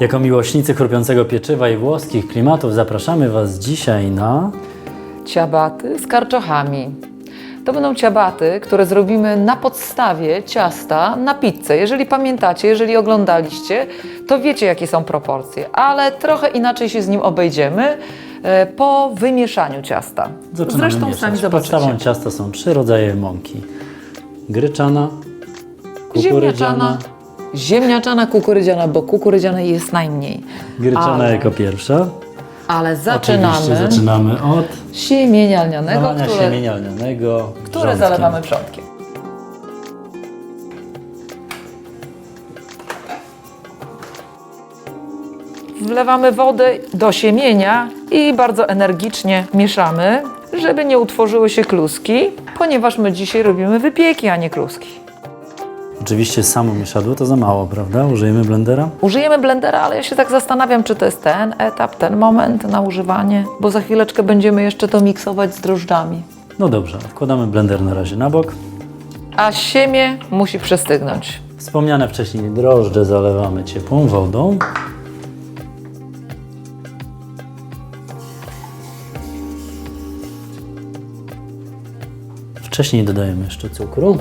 Jako miłośnicy chrupiącego pieczywa i włoskich klimatów zapraszamy Was dzisiaj na... Ciabaty z karczochami. To będą ciabaty, które zrobimy na podstawie ciasta na pizzę. Jeżeli pamiętacie, jeżeli oglądaliście, to wiecie jakie są proporcje, ale trochę inaczej się z nim obejdziemy e, po wymieszaniu ciasta. Zaczynamy Zresztą mieszać. sami zobaczycie. Podstawą ciasta są trzy rodzaje mąki. Gryczana, kukurydziana, Ziemniaczana, ziemniaczana, kukurydziana, bo kukurydzianej jest najmniej. gryczana Ale- jako pierwsza. Ale Oczywiście zaczynamy zaczynamy od siemienia lnianego, zalania które, siemienia lnianego które wrzątkiem. zalewamy wrzątkiem. Wlewamy wodę do siemienia i bardzo energicznie mieszamy, żeby nie utworzyły się kluski, ponieważ my dzisiaj robimy wypieki, a nie kluski. Oczywiście samo mieszadło to za mało, prawda? Użyjemy blendera. Użyjemy blendera, ale ja się tak zastanawiam, czy to jest ten etap, ten moment na używanie, bo za chwileczkę będziemy jeszcze to miksować z drożdżami. No dobrze, wkładamy blender na razie na bok. A siemię musi przestygnąć. Wspomniane wcześniej drożdże zalewamy ciepłą wodą. Wcześniej dodajemy jeszcze cukru.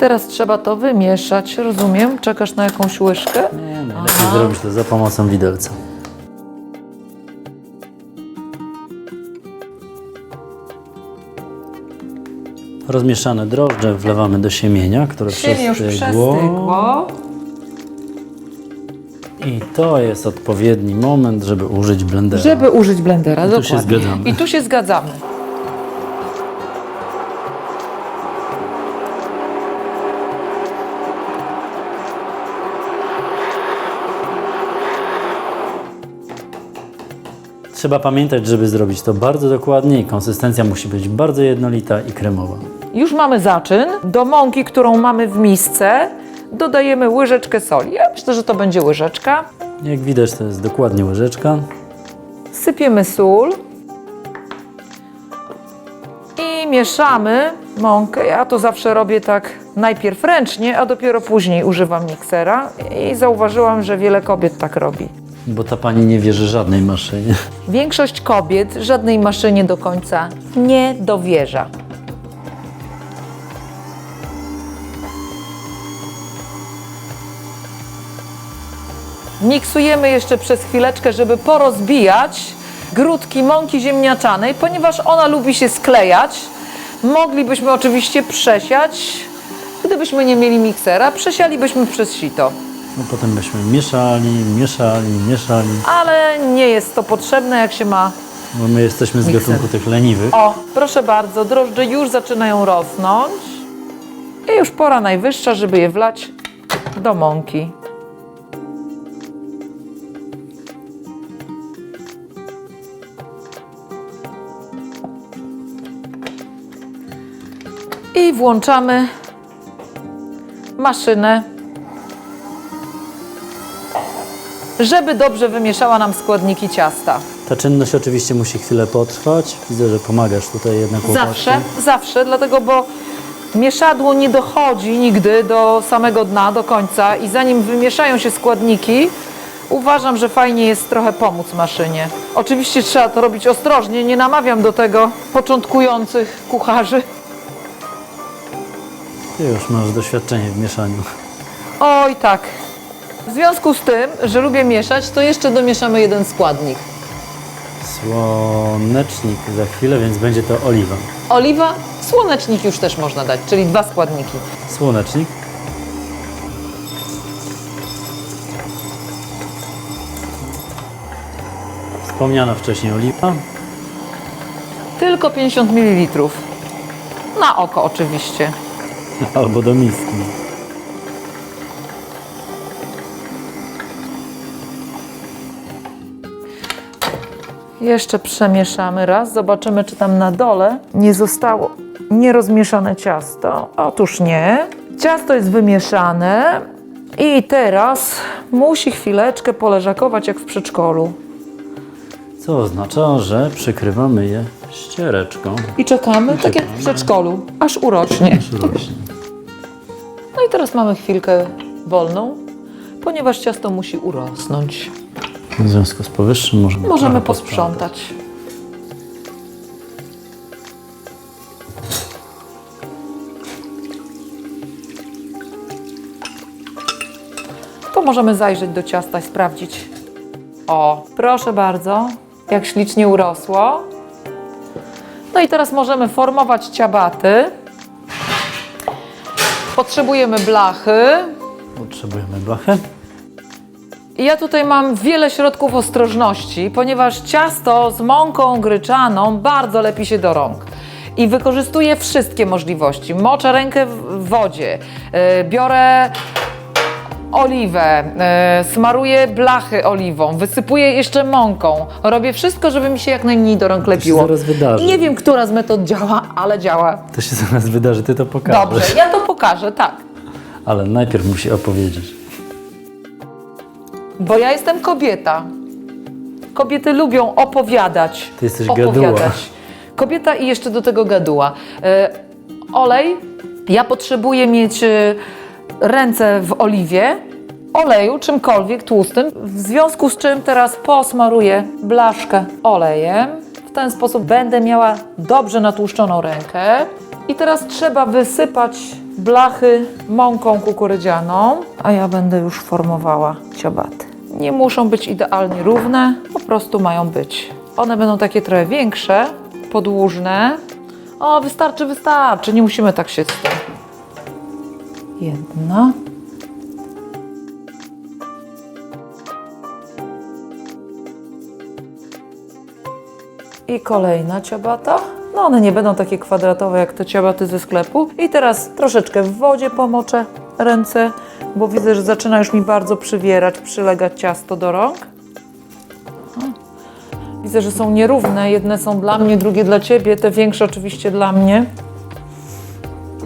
Teraz trzeba to wymieszać, rozumiem? Czekasz na jakąś łyżkę? Nie, najlepiej zrobić to za pomocą widelca. Rozmieszane drożdże wlewamy do siemienia, które Siemię już przestygło. I to jest odpowiedni moment, żeby użyć blendera. Żeby użyć blendera, tu się dokładnie. zgadzamy. I tu się zgadzamy. Trzeba pamiętać, żeby zrobić to bardzo dokładnie i konsystencja musi być bardzo jednolita i kremowa. Już mamy zaczyn. Do mąki, którą mamy w misce, dodajemy łyżeczkę soli. Ja myślę, że to będzie łyżeczka. Jak widać, to jest dokładnie łyżeczka. Sypiemy sól. I mieszamy mąkę. Ja to zawsze robię tak najpierw ręcznie, a dopiero później używam miksera. I zauważyłam, że wiele kobiet tak robi. Bo ta pani nie wierzy żadnej maszynie. Większość kobiet żadnej maszynie do końca nie dowierza. Miksujemy jeszcze przez chwileczkę, żeby porozbijać grudki mąki ziemniaczanej, ponieważ ona lubi się sklejać. Moglibyśmy oczywiście przesiać, gdybyśmy nie mieli miksera, przesialibyśmy przez sito. No potem byśmy mieszali, mieszali, mieszali, Ale nie jest to potrzebne, jak się ma bo my jesteśmy z Mikser. gatunku tych leniwych. O, proszę bardzo, drożdże już zaczynają rosnąć. I już pora najwyższa, żeby je wlać do mąki. I włączamy maszynę, żeby dobrze wymieszała nam składniki ciasta. Ta czynność oczywiście musi chwilę potrwać. Widzę, że pomagasz tutaj jednak łopatką. Zawsze, zawsze, dlatego bo mieszadło nie dochodzi nigdy do samego dna, do końca i zanim wymieszają się składniki, uważam, że fajnie jest trochę pomóc maszynie. Oczywiście trzeba to robić ostrożnie, nie namawiam do tego początkujących kucharzy. Ty już masz doświadczenie w mieszaniu. Oj tak. W związku z tym, że lubię mieszać, to jeszcze domieszamy jeden składnik. Słonecznik za chwilę, więc będzie to oliwa. Oliwa, słonecznik już też można dać, czyli dwa składniki. Słonecznik. Wspomniana wcześniej oliwa. Tylko 50 ml. Na oko oczywiście. Albo do miski. Jeszcze przemieszamy raz, zobaczymy, czy tam na dole nie zostało nierozmieszane ciasto. Otóż nie. Ciasto jest wymieszane i teraz musi chwileczkę poleżakować jak w przedszkolu. Co oznacza, że przykrywamy je ściereczką. I czekamy, tak jak w przedszkolu, aż urośnie. Aż rośnie. No i teraz mamy chwilkę wolną, ponieważ ciasto musi urosnąć. W związku z powyższym możemy, Możemy trochę posprzątać. To możemy zajrzeć do ciasta i sprawdzić. O, proszę bardzo, jak ślicznie urosło. No i teraz możemy formować ciabaty. Potrzebujemy blachy, Potrzebujemy blachę. I Ja tutaj mam wiele środków ostrożności, ponieważ ciasto z mąką gryczaną bardzo lepi się do rąk. I wykorzystuję wszystkie możliwości. Moczę rękę w wodzie, yy, biorę oliwę, yy, smaruję blachy oliwą, wysypuję jeszcze mąką. Robię wszystko, żeby mi się jak najmniej do rąk lepiło. zaraz wydarzy. Nie wiem, która z metod działa, ale działa. To się zaraz wydarzy, ty to pokażesz. Dobrze, ja to pokażę, tak. Ale najpierw musi opowiedzieć. Bo ja jestem kobieta. Kobiety lubią opowiadać. Ty jesteś opowiadać. gaduła. Kobieta i jeszcze do tego gaduła. E, olej. Ja potrzebuję mieć e, ręce w oliwie, oleju, czymkolwiek tłustym. W związku z czym teraz posmaruję blaszkę olejem. W ten sposób będę miała dobrze natłuszczoną rękę. I teraz trzeba wysypać blachy mąką kukurydzianą, a ja będę już formowała ciabaty. Nie muszą być idealnie równe, po prostu mają być. One będą takie trochę większe, podłużne. O, wystarczy, wystarczy, nie musimy tak się tym. Jedna. I kolejna ciabata. No one nie będą takie kwadratowe jak te ciabaty ze sklepu. I teraz troszeczkę w wodzie pomoczę ręce, bo widzę, że zaczyna już mi bardzo przywierać, przylegać ciasto do rąk. Widzę, że są nierówne. Jedne są dla mnie, drugie dla ciebie. Te większe oczywiście dla mnie.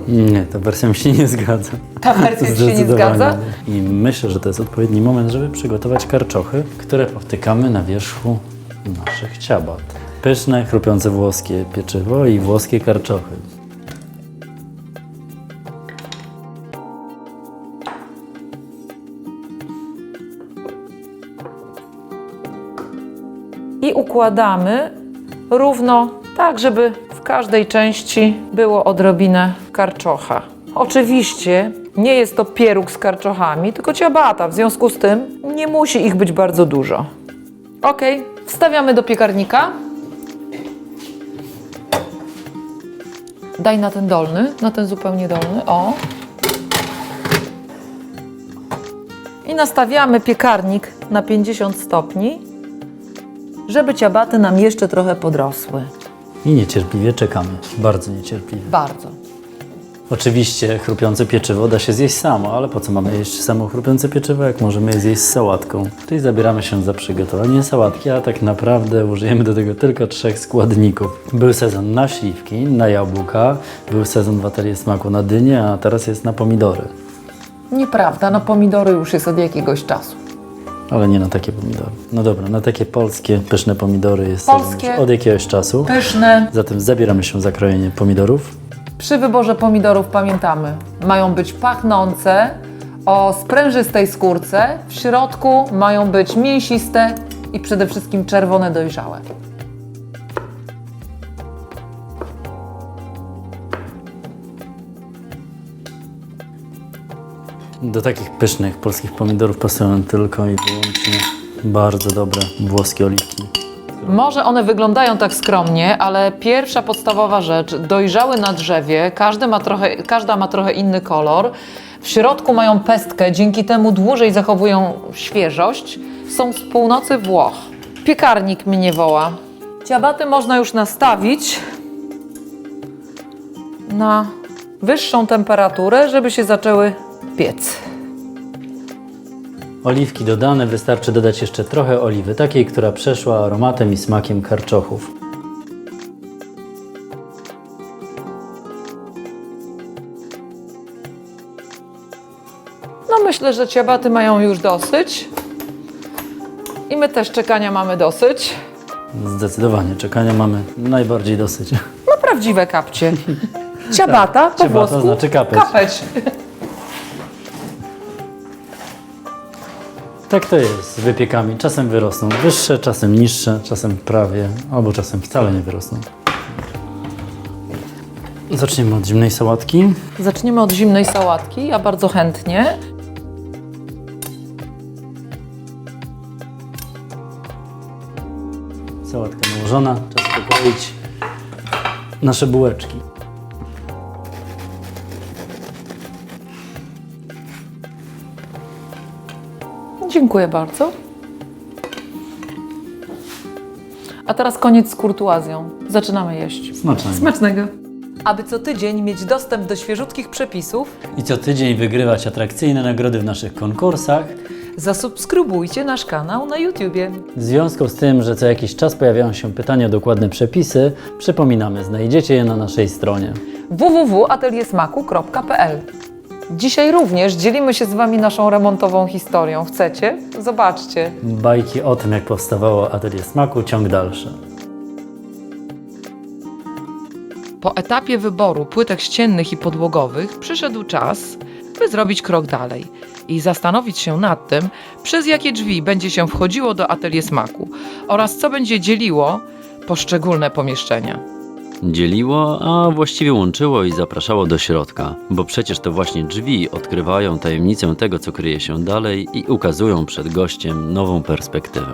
Nie, ta wersja mi się nie zgadza. Ta wersja ci się nie zgadza? I myślę, że to jest odpowiedni moment, żeby przygotować karczochy, które powtykamy na wierzchu naszych ciabat. Pyszne, chrupiące włoskie pieczywo i włoskie karczochy. I układamy równo, tak żeby w każdej części było odrobinę karczocha. Oczywiście nie jest to pieróg z karczochami, tylko ciabata, w związku z tym nie musi ich być bardzo dużo. Ok, wstawiamy do piekarnika. Daj na ten dolny, na ten zupełnie dolny, o. I nastawiamy piekarnik na 50 stopni żeby ciabaty nam jeszcze trochę podrosły. I niecierpliwie czekamy. Bardzo niecierpliwie. Bardzo. Oczywiście chrupiące pieczywo da się zjeść samo, ale po co mamy jeść samo chrupiące pieczywo, jak możemy je zjeść z sałatką? Czyli zabieramy się za przygotowanie sałatki, a tak naprawdę użyjemy do tego tylko trzech składników. Był sezon na śliwki, na jabłka, był sezon w atelier smaku na dynie, a teraz jest na pomidory. Nieprawda, no pomidory już jest od jakiegoś czasu. Ale nie na takie pomidory. No dobra, na takie polskie, pyszne pomidory jest Polskie. już od jakiegoś czasu. Pyszne. Zatem zabieramy się za krojenie pomidorów. Przy wyborze pomidorów pamiętamy, mają być pachnące, o sprężystej skórce, w środku mają być mięsiste i przede wszystkim czerwone dojrzałe. Do takich pysznych polskich pomidorów pasują tylko i wyłącznie bardzo dobre włoskie oliwki. Może one wyglądają tak skromnie, ale pierwsza podstawowa rzecz, dojrzały na drzewie, każdy ma trochę, każda ma trochę inny kolor. W środku mają pestkę, dzięki temu dłużej zachowują świeżość. Są z północy Włoch. Piekarnik mnie woła. Ciabaty można już nastawić na wyższą temperaturę, żeby się zaczęły piec. Oliwki dodane, wystarczy dodać jeszcze trochę oliwy, takiej, która przeszła aromatem i smakiem karczochów. No myślę, że ciabaty mają już dosyć. I my też czekania mamy dosyć. Zdecydowanie, czekania mamy najbardziej dosyć. No prawdziwe kapcie. Ciabata po ciabata włosku. znaczy kapeć. kapeć. Tak to jest z wypiekami. Czasem wyrosną wyższe, czasem niższe, czasem prawie, albo czasem wcale nie wyrosną. Zaczniemy od zimnej sałatki. Zaczniemy od zimnej sałatki. Ja bardzo chętnie. Sałatka nałożona, czas pokroić nasze bułeczki. Dziękuję bardzo. A teraz koniec z kurtuazją. Zaczynamy jeść. Smacznego. Smacznego. Aby co tydzień mieć dostęp do świeżutkich przepisów, I co tydzień wygrywać atrakcyjne nagrody w naszych konkursach. zasubskrybujcie nasz kanał na YouTubie. W związku z tym, że co jakiś czas pojawiają się pytania o dokładne przepisy, przypominamy, znajdziecie je na naszej stronie. www.ateliersmaku.pl Dzisiaj również dzielimy się z Wami naszą remontową historią. Chcecie? Zobaczcie. Bajki o tym, jak powstawało Atelier Smaku, ciąg dalszy. Po etapie wyboru płytek ściennych i podłogowych przyszedł czas, by zrobić krok dalej i zastanowić się nad tym, przez jakie drzwi będzie się wchodziło do atelier smaku oraz co będzie dzieliło poszczególne pomieszczenia. Dzieliło, a właściwie łączyło i zapraszało do środka, bo przecież to właśnie drzwi odkrywają tajemnicę tego, co kryje się dalej i ukazują przed gościem nową perspektywę.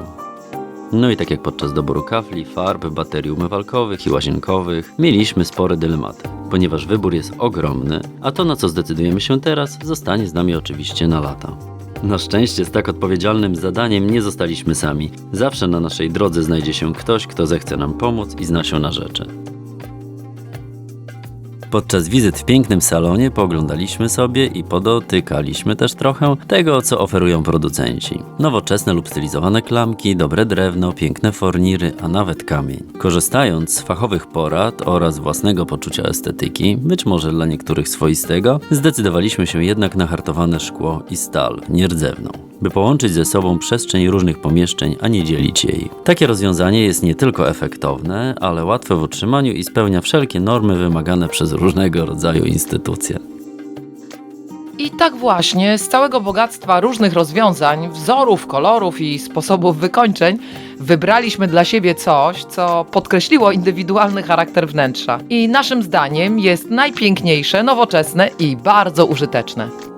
No i tak jak podczas doboru kafli, farb, baterii umywalkowych i łazienkowych, mieliśmy spore dylematy, ponieważ wybór jest ogromny, a to na co zdecydujemy się teraz, zostanie z nami oczywiście na lata. Na szczęście z tak odpowiedzialnym zadaniem nie zostaliśmy sami. Zawsze na naszej drodze znajdzie się ktoś, kto zechce nam pomóc i zna się na rzeczy. Podczas wizyt w pięknym salonie pooglądaliśmy sobie i podotykaliśmy też trochę tego, co oferują producenci. Nowoczesne lub stylizowane klamki, dobre drewno, piękne forniry, a nawet kamień. Korzystając z fachowych porad oraz własnego poczucia estetyki, być może dla niektórych swoistego, zdecydowaliśmy się jednak na hartowane szkło i stal, nierdzewną, by połączyć ze sobą przestrzeń różnych pomieszczeń, a nie dzielić jej. Takie rozwiązanie jest nie tylko efektowne, ale łatwe w utrzymaniu i spełnia wszelkie normy wymagane przez różnego rodzaju instytucje. I tak właśnie z całego bogactwa różnych rozwiązań, wzorów, kolorów i sposobów wykończeń wybraliśmy dla siebie coś, co podkreśliło indywidualny charakter wnętrza i naszym zdaniem jest najpiękniejsze, nowoczesne i bardzo użyteczne.